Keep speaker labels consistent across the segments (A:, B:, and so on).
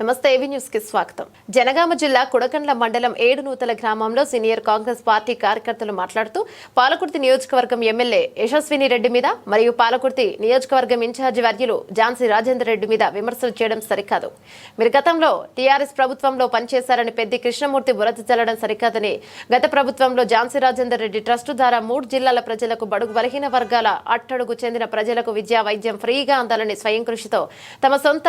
A: నమస్తే ఏవి న్యూస్కి స్వాగతం. జనగామ జిల్లా కుడకండ్ల మండలం ఏడు నూతల గ్రామంలో సీనియర్ కాంగ్రెస్ పార్టీ కార్యకర్తలు మాట్లాడుతూ పాలకుర్తి నియోజకవర్గం ఎమ్మెల్యే యశస్విని రెడ్డి మీద మరియు పాలకుర్తి నియోజకవర్గం ఇన్ఛార్జి వర్యులు ఝాన్సీ రాజేందర్ రెడ్డి మీద విమర్శలు చేయడం సరికాదు. మీరు గతంలో టీఆర్ఎస్ ప్రభుత్వంలో పనిచేశారని పెద్ది కృష్ణమూర్తి బురద చల్లడం సరికాదని గత ప్రభుత్వంలో ఝాన్సీ రాజేందర్ రెడ్డి ట్రస్టు ద్వారా మూడు జిల్లాల ప్రజలకు బడుగు బలహీన వర్గాల అట్టడుగు చెందిన ప్రజలకు విద్యా వైద్యం ఫ్రీగా అందాలని స్వయం కృషితో తమ సొంత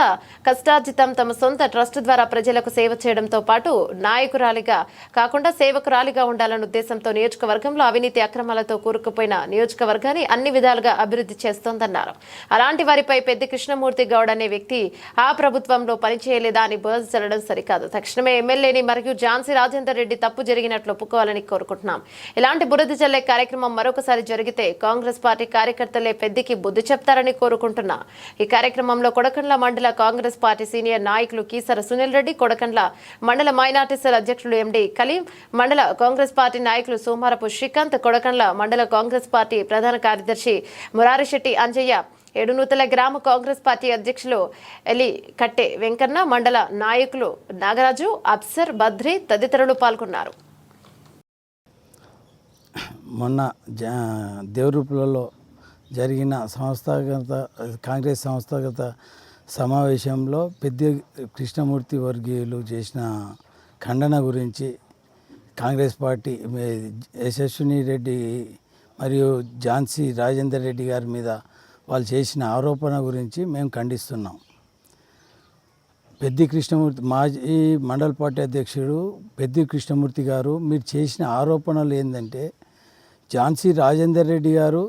A: కష్టార్జితం తమ సొంత ట్రస్ట్ ద్వారా ప్రజలకు సేవ చేయడంతో పాటు నాయకురాలిగా కాకుండా సేవకురాలిగా ఉండాలన్న ఉద్దేశంతో నియోజకవర్గంలో అవినీతి అక్రమాలతో కూరుకుపోయిన నియోజకవర్గాన్ని అన్ని విధాలుగా అభివృద్ధి చేస్తోందన్నారు. అలాంటి వారిపై పెద్ద కృష్ణమూర్తి గౌడ్ అనే వ్యక్తి ఆ ప్రభుత్వంలో పనిచేయలేదా అని బోధ చల్లడం సరికాదు. తక్షణమే ఎమ్మెల్యేని మరియు ఝాన్సీ రాజేందర్ రెడ్డి తప్పు జరిగినట్లు ఒప్పుకోవాలని కోరుకుంటున్నాం. ఇలాంటి బురద చల్లే కార్యక్రమం మరొకసారి జరిగితే కాంగ్రెస్ పార్టీ కార్యకర్తలే పెద్దకి బుద్ధి చెప్తారని కోరుకుంటున్నా. ఈ కార్యక్రమంలో కొడకండ్ల మండల కాంగ్రెస్ పార్టీ సీనియర్ నాయకులు కీసర సునీల్ రెడ్డి కొడకండ్ల మండల మైనార్టీ సెల్ అధ్యక్షులు ఎండి కలీం మండల కాంగ్రెస్ పార్టీ నాయకులు సోమారపు శ్రీకాంత్ కొడకండ్ల మండల కాంగ్రెస్ పార్టీ ప్రధాన కార్యదర్శి మురారిశెట్టి అంజయ్య ఏడునూతల గ్రామ కాంగ్రెస్ పార్టీ అధ్యక్షులు ఎలి కట్టె వెంకన్న మండల నాయకులు నాగరాజు అప్సర్ బద్రి తదితరులు పాల్గొన్నారు.
B: మొన్న జ దేవరూపులలో జరిగిన సంస్థాగత కాంగ్రెస్ సంస్థాగత సమావేశంలో పెద్ద కృష్ణమూర్తి వర్గీయులు చేసిన ఖండన గురించి కాంగ్రెస్ పార్టీ యశస్విని రెడ్డి మరియు ఝాన్సీ రాజేందర్ రెడ్డి గారి మీద వాళ్ళు చేసిన ఆరోపణ గురించి మేము ఖండిస్తున్నాం. పెద్ది కృష్ణమూర్తి మాజీ మండల పార్టీ అధ్యక్షుడు పెద్ది కృష్ణమూర్తి గారు మీరు చేసిన ఆరోపణలు ఏంటంటే ఝాన్సీ రాజేందర్ రెడ్డి గారు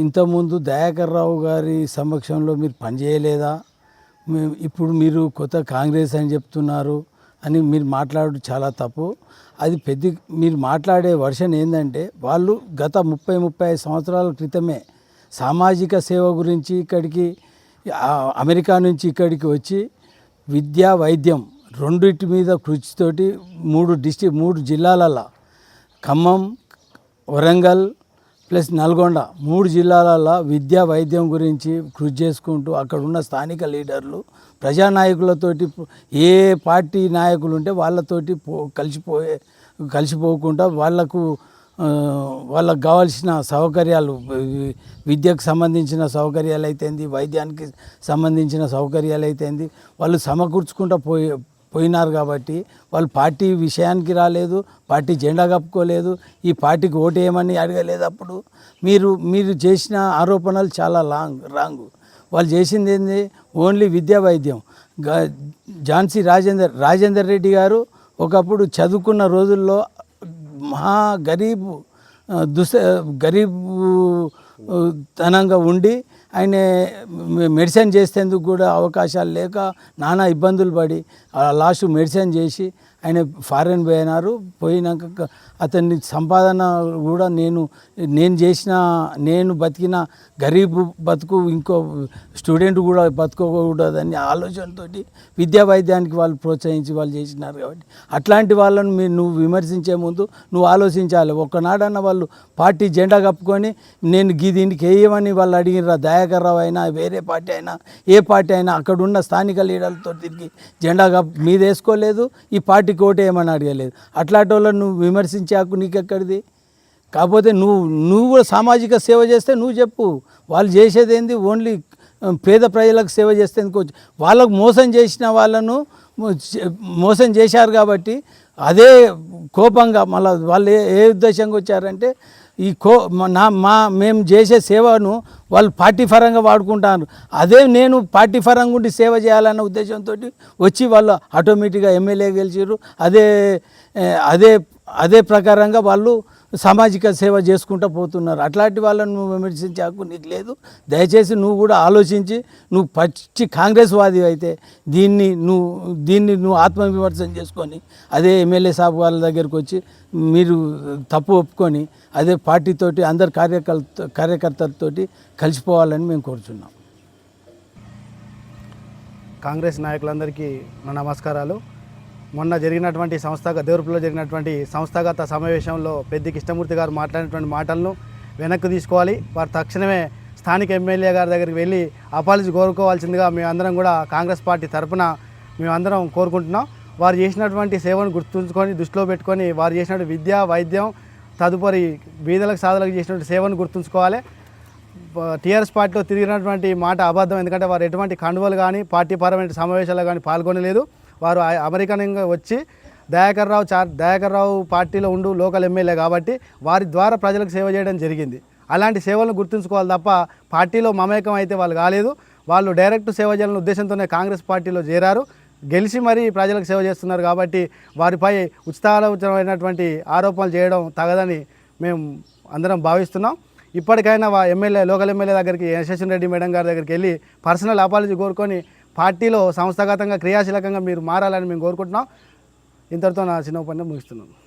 B: ఇంతకుముందు దయాకర్ రావు గారి సమక్షంలో మీరు పనిచేయలేదా? ఇప్పుడు మీరు కొత్త కాంగ్రెస్ అని చెప్తున్నారు అని మీరు మాట్లాడడం చాలా తప్పు. అది పెద్ద మీరు మాట్లాడే వర్షన్ ఏంటంటే వాళ్ళు గత ముప్పై ముప్పై ఐదు సంవత్సరాల క్రితమే సామాజిక సేవ గురించి ఇక్కడికి అమెరికా నుంచి ఇక్కడికి వచ్చి విద్యా వైద్యం రెండింటి మీద కృషితోటి మూడు డిస్టి మూడు జిల్లాలలో ఖమ్మం వరంగల్ ప్లస్ నల్గొండ మూడు జిల్లాలలో విద్యా వైద్యం గురించి కృషి చేసుకుంటూ అక్కడ ఉన్న స్థానిక లీడర్లు ప్రజానాయకులతోటి ఏ పార్టీ నాయకులు ఉంటే వాళ్ళతోటి పో కలిసిపోయే కలిసిపోకుండా వాళ్ళకు వాళ్ళకు కావాల్సిన సౌకర్యాలు విద్యకు సంబంధించిన సౌకర్యాలు అయితేంది వైద్యానికి సంబంధించిన సౌకర్యాలు అయితేంది వాళ్ళు సమకూర్చుకుంటూ పోయే పోయినారు కాబట్టి వాళ్ళు పార్టీ విషయానికి రాలేదు పార్టీ జెండా కప్పుకోలేదు ఈ పార్టీకి ఓటు వేయమని అడగలేదు అప్పుడు. మీరు మీరు చేసిన ఆరోపణలు చాలా లాంగ్ రాంగ్. వాళ్ళు చేసింది ఏంది? ఓన్లీ విద్యా వైద్యం. ఝాన్సీ రాజేందర్ రాజేందర్ రెడ్డి గారు ఒకప్పుడు చదువుకున్న రోజుల్లో మహా గరీబ్ దుస్త దుస్ గరీబ్ తనంగా ఉండి ఆయన మెడిసిన్ చేసేందుకు కూడా అవకాశాలు లేక నానా ఇబ్బందులు పడి లాస్ట్ మెడిసిన్ చేసి ఆయన ఫారెన్ పోయినారు. పోయినాక అతన్ని అతని సంపాదన కూడా నేను నేను చేసిన నేను బతికిన గరీబ్ బతుకు ఇంకో స్టూడెంట్ కూడా బతుకోకూడదని ఆలోచనతోటి విద్యా వైద్యానికి వాళ్ళు ప్రోత్సహించి వాళ్ళు చేసినారు కాబట్టి అట్లాంటి వాళ్ళను మీరు నువ్వు విమర్శించే ముందు నువ్వు ఆలోచించాలి. ఒక్కనాడన్న వాళ్ళు పార్టీ జెండా కప్పుకొని నేను గీ దీనికి వేయమని వాళ్ళు అడిగినరా దయ రావు అయినా వేరే పార్టీ అయినా ఏ పార్టీ అయినా అక్కడున్న స్థానిక లీడర్లతో తిరిగి జెండా కప్ మీద వేసుకోలేదు ఈ పార్టీకి ఓటు ఏమని అడగలేదు. అట్లాంటి వాళ్ళని నువ్వు విమర్శించే హక్కు నీకెక్కడిది? కాకపోతే నువ్వు నువ్వు కూడా సామాజిక సేవ చేస్తే నువ్వు చెప్పు. వాళ్ళు చేసేది ఏంది? ఓన్లీ పేద ప్రజలకు సేవ చేస్తే ఎందుకు వాళ్ళకు మోసం చేసిన వాళ్ళను మోసం చేశారు కాబట్టి అదే కోపంగా మళ్ళీ వాళ్ళు ఏ ఉద్దేశంగా వచ్చారంటే ఈ కో నా మా మేము చేసే సేవను వాళ్ళు పార్టీ పరంగా వాడుకుంటారు. అదే నేను పార్టీ పరంగా ఉండి సేవ చేయాలన్న ఉద్దేశంతో వచ్చి వాళ్ళు ఆటోమేటిక్గా ఎమ్మెల్యే గెలిచారు అదే అదే అదే ప్రకారంగా వాళ్ళు సామాజిక సేవ చేసుకుంటూ పోతున్నారు. అట్లాంటి వాళ్ళని నువ్వు విమర్శించే హక్కు నీకు లేదు. దయచేసి నువ్వు కూడా ఆలోచించి నువ్వు పచ్చి కాంగ్రెస్ వాది అయితే దీన్ని నువ్వు దీన్ని నువ్వు ఆత్మవిమర్శనం చేసుకొని అదే ఎమ్మెల్యే సాబ్ వాళ్ళ దగ్గరికి వచ్చి మీరు తప్పు ఒప్పుకొని అదే పార్టీతోటి అందరు కార్యకర్త కార్యకర్తలతోటి కలిసిపోవాలని మేము కోరుచున్నాం.
C: కాంగ్రెస్ నాయకులందరికీ నా నమస్కారాలు. మొన్న జరిగినటువంటి సంస్థాగత దేవరపులో జరిగినటువంటి సంస్థాగత సమావేశంలో పెద్ది కృష్ణమూర్తి గారు మాట్లాడినటువంటి మాటలను వెనక్కి తీసుకోవాలి. వారు తక్షణమే స్థానిక ఎమ్మెల్యే గారి దగ్గరికి వెళ్ళి అపాలజీ కోరుకోవాల్సిందిగా మేమందరం కూడా కాంగ్రెస్ పార్టీ తరపున మేమందరం కోరుకుంటున్నాం. వారు చేసినటువంటి సేవను గుర్తుంచుకొని దృష్టిలో పెట్టుకొని వారు చేసినటువంటి విద్య వైద్యం తదుపరి బీదలకు సాధలకు చేసినటువంటి సేవను గుర్తుంచుకోవాలి. టీఆర్ఎస్ పార్టీలో తిరిగినటువంటి మాట అబద్ధం. ఎందుకంటే వారు ఎటువంటి కండువలు కానీ పార్టీ పరమైన సమావేశాలు కానీ పాల్గొనలేదు. వారు ఆ- అమెరికన్గా వచ్చి దయాకర్ రావు దయాకర్రావు దయాకర్ రావు పార్టీలో ఉండు లోకల్ ఎమ్మెల్యే కాబట్టి వారి ద్వారా ప్రజలకు సేవ చేయడం జరిగింది. అలాంటి సేవలను గుర్తుంచుకోవాలి తప్ప పార్టీలో మమేకం అయితే వాళ్ళు కాలేదు. వాళ్ళు డైరెక్ట్ సేవ చేయాలనే ఉద్దేశంతోనే కాంగ్రెస్ పార్టీలో చేరారు. గెలిచి మరీ ప్రజలకు సేవ చేస్తున్నారు కాబట్టి వారిపై ఉచితాలోచనమైనటువంటి ఆరోపణలు చేయడం తగదని మేము అందరం భావిస్తున్నాం. ఇప్పటికైనా ఎమ్మెల్యే లోకల్ ఎమ్మెల్యే దగ్గరికి యశస్విని రెడ్డి మేడం గారి దగ్గరికి వెళ్ళి పర్సనల్ అపాలజీ కోరుకొని పార్టీలో సంస్థాగతంగా క్రియాశీలకంగా మీరు మారాలని మేము కోరుకుంటున్నాం. ఇంతటితో నా చిన్న ఉపన్యాసం ముగిస్తున్నాను.